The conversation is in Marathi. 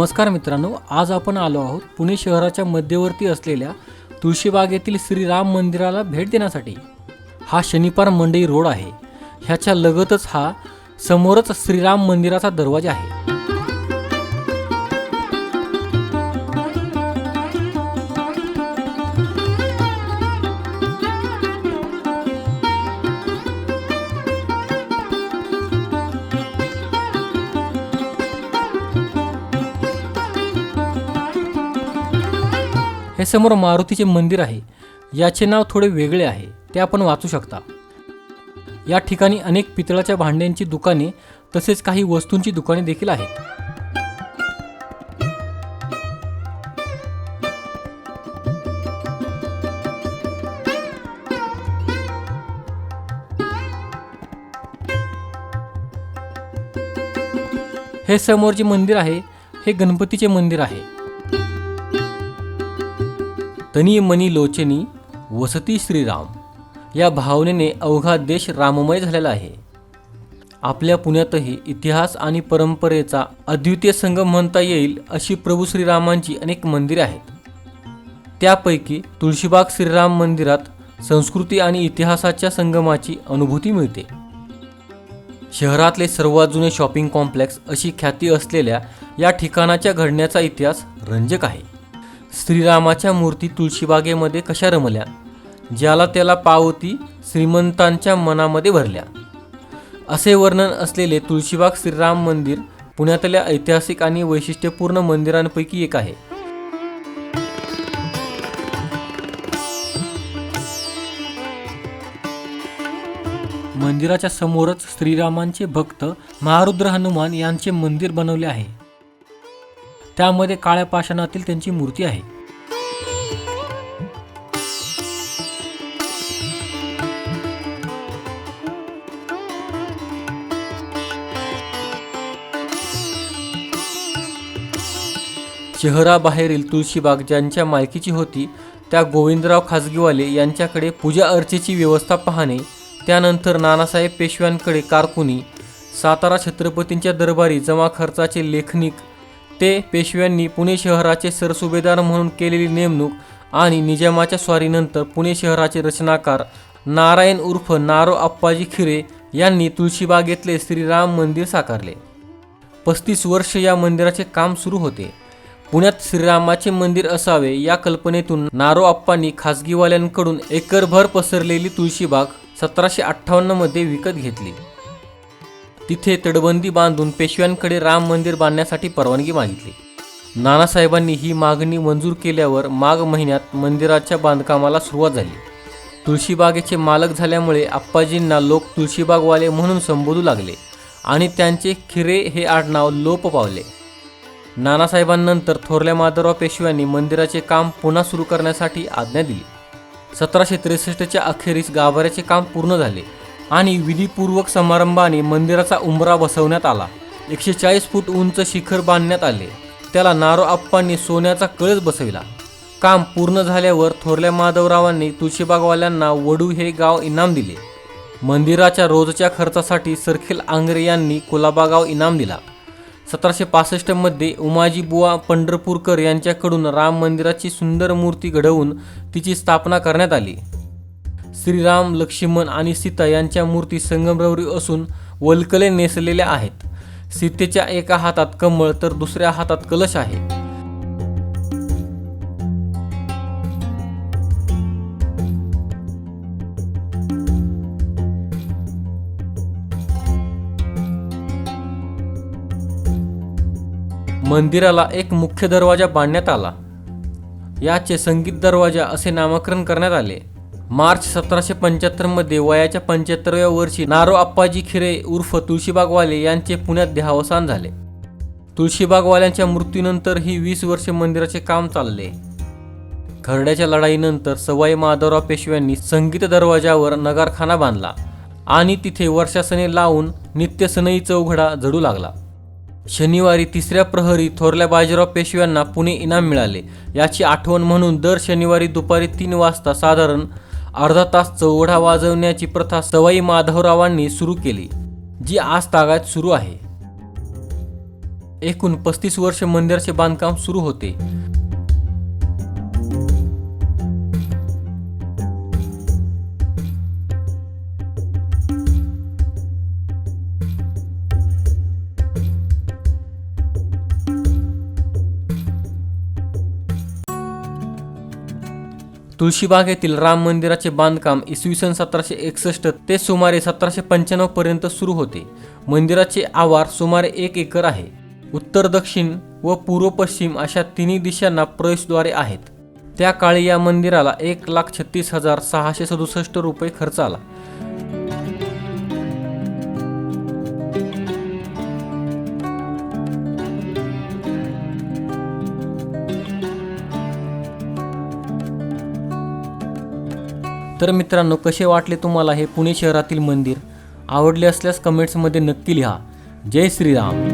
नमस्कार मित्रांनो आज आपण आलो आहोत पुणे शहराच्या मध्यवर्ती असलेल्या तुळशीबाग येथील श्रीराम मंदिराला भेट देण्यासाठी. हा शनिवार मंडई रोड आहे. ह्याच्या लगतच हा समोरच श्रीराम मंदिराचा दरवाजा आहे. हे समोर मारुतीचे मंदिर आहे. याचे नाव थोडे वेगळे आहे. ते आपण वाचू शकता. या ठिकाणी अनेक पितळाच्या भांड्यांची दुकाने तसेच काही वस्तूंची दुकाने देखील आहेत. हे समोर जे मंदिर आहे हे गणपतीचे मंदिर आहे. तनी मनी लोचनी वसती श्रीराम. या भावनेने अवघा देश राममय झालेला आहे. आपल्या पुण्यातही इतिहास आणि परंपरेचा अद्वितीय संगम म्हणता येईल अशी प्रभू श्रीरामांची अनेक मंदिरे आहेत. त्यापैकी तुळशीबाग श्रीराम मंदिरात संस्कृती आणि इतिहासाच्या संगमाची अनुभूती मिळते. शहरातले सर्वात जुने शॉपिंग कॉम्प्लेक्स अशी ख्याती असलेल्या या ठिकाणाच्या घडण्याचा इतिहास रंजक आहे. श्रीरामाच्या मूर्ती तुळशीबागेमध्ये कशा रमल्या ज्याला त्याला पावती श्रीमंतांच्या मनामध्ये भरल्या? असे वर्णन असलेले तुळशीबाग श्रीराम मंदिर पुण्यातल्या ऐतिहासिक आणि वैशिष्ट्यपूर्ण मंदिरांपैकी एक आहे. मंदिराच्या समोरच श्रीरामांचे भक्त महारुद्र हनुमान यांचे मंदिर बनवले आहे. त्यामध्ये काळ्या पाषाणातील त्यांची मूर्ती आहे. शहराबाहेरील तुळशीबाग ज्यांच्या मालकीची होती त्या गोविंदराव खाजगीवाले यांच्याकडे पूजा अर्चेची व्यवस्था पाहणे त्यानंतर नानासाहेब पेशव्यांकडे कारकुनी सातारा छत्रपतींच्या दरबारी जमा खर्चाचे लेखनिक ते पेशव्यांनी पुणे शहराचे सरसुभेदार म्हणून केलेली नेमणूक आणि निजामाच्या स्वारीनंतर पुणे शहराचे रचनाकार नारायण उर्फ नारो आप्पाजी खिरे यांनी तुळशीबागेतले श्रीराम मंदिर साकारले. पस्तीस वर्ष या मंदिराचे काम सुरू होते. पुण्यात श्रीरामाचे मंदिर असावे या कल्पनेतून नारो आप्पांनी खासगीवाल्यांकडून एकरभर पसरलेली तुळशीबाग सतराशे अठ्ठावन्नमध्ये विकत घेतली. तिथे तटबंदी बांधून पेशव्यांकडे राम मंदिर बांधण्यासाठी परवानगी मागितली. नानासाहेबांनी ही मागणी मंजूर केल्यावर माघ महिन्यात मंदिराच्या बांधकामाला सुरुवात झाली. तुळशीबागेचे मालक झाल्यामुळे आप्पाजींना लोक तुळशीबागवाले म्हणून संबोधू लागले आणि त्यांचे खिरे हे आडनाव लोप पावले. नानासाहेबांनंतर थोरल्या माधवराव पेशव्यांनी मंदिराचे काम पुन्हा सुरू करण्यासाठी आज्ञा दिली. सतराशे त्रेसष्टच्या अखेरीस गाभाऱ्याचे काम पूर्ण झाले. आणि विधीपूर्वक समारंभाने मंदिराचा उंबरा बसवण्यात आला. एकशे चाळीस फूट उंच शिखर बांधण्यात आले. त्याला नारो आप्पांनी सोन्याचा कळस बसविला. काम पूर्ण झाल्यावर थोरल्या माधवरावांनी तुळशीबागवाल्यांना वडू हे गाव इनाम दिले. मंदिराच्या रोजच्या खर्चासाठी सरखेल आंग्रे यांनी कुलाबा गाव इनाम दिला. सतराशे पासष्टमध्ये उमाजी बुवा पंढरपूरकर यांच्याकडून राम मंदिराची सुंदर मूर्ती घडवून तिची स्थापना करण्यात आली. श्रीराम लक्ष्मण आणि सीता यांच्या मूर्ती संगमरवरी असून वल्कले नेसलेल्या आहेत. सीतेच्या एका हातात कमळ तर दुसऱ्या हातात कलश आहे. मंदिराला एक मुख्य दरवाजा बांधण्यात आला. याचे संगीत दरवाजा असे नामकरण करण्यात आले. मार्च सतराशे पंच्याहत्तरमध्ये वयाच्या पंच्याहत्तरव्या वर्षी नारो आप्पाजी खिरे उर्फ तुळशीबागवाले यांचे पुण्यात देहावसान झाले. तुळशीबागवाल्यांच्या मृत्यूनंतर ही वीस वर्षे मंदिराचे काम चालले. खरड्याच्या लढाईनंतर सवाई माधवराव पेशव्यांनी संगीत दरवाजावर नगारखाना बांधला आणि तिथे वर्षासने लावून नित्य सनई चौघडा जडू लागला. शनिवारी तिसऱ्या प्रहरी थोरल्या बाजीराव पेशव्यांना पुणे इनाम मिळाले. याची आठवण म्हणून दर शनिवारी दुपारी तीन वाजता साधारण अर्धा तास चौघडा वाजवण्याची प्रथा सवाई माधवरावांनी सुरू केली जी आज तागायत सुरू आहे. एकूण पस्तीस वर्ष मंदिराचे बांधकाम सुरू होते. तुळशीबाग येथील राम मंदिराचे बांधकाम इसवी सन सतराशे एकसष्ट ते सुमारे सतराशे पंच्याण्णव पर्यंत सुरू होते. मंदिराचे आवार सुमारे एक एकर आहे. उत्तर दक्षिण व पूर्व पश्चिम अशा तिन्ही दिशांना प्रवेशद्वारे आहेत. त्या काळी या मंदिराला एक लाख छत्तीस हजार सहाशे सदुसष्ट रुपये खर्च आला. तर मित्रांनो कसे वाटले तुम्हाला हे पुणे शहरातील मंदिर? आवडले असल्यास कमेंट्समध्ये नक्की लिहा. जय श्रीराम.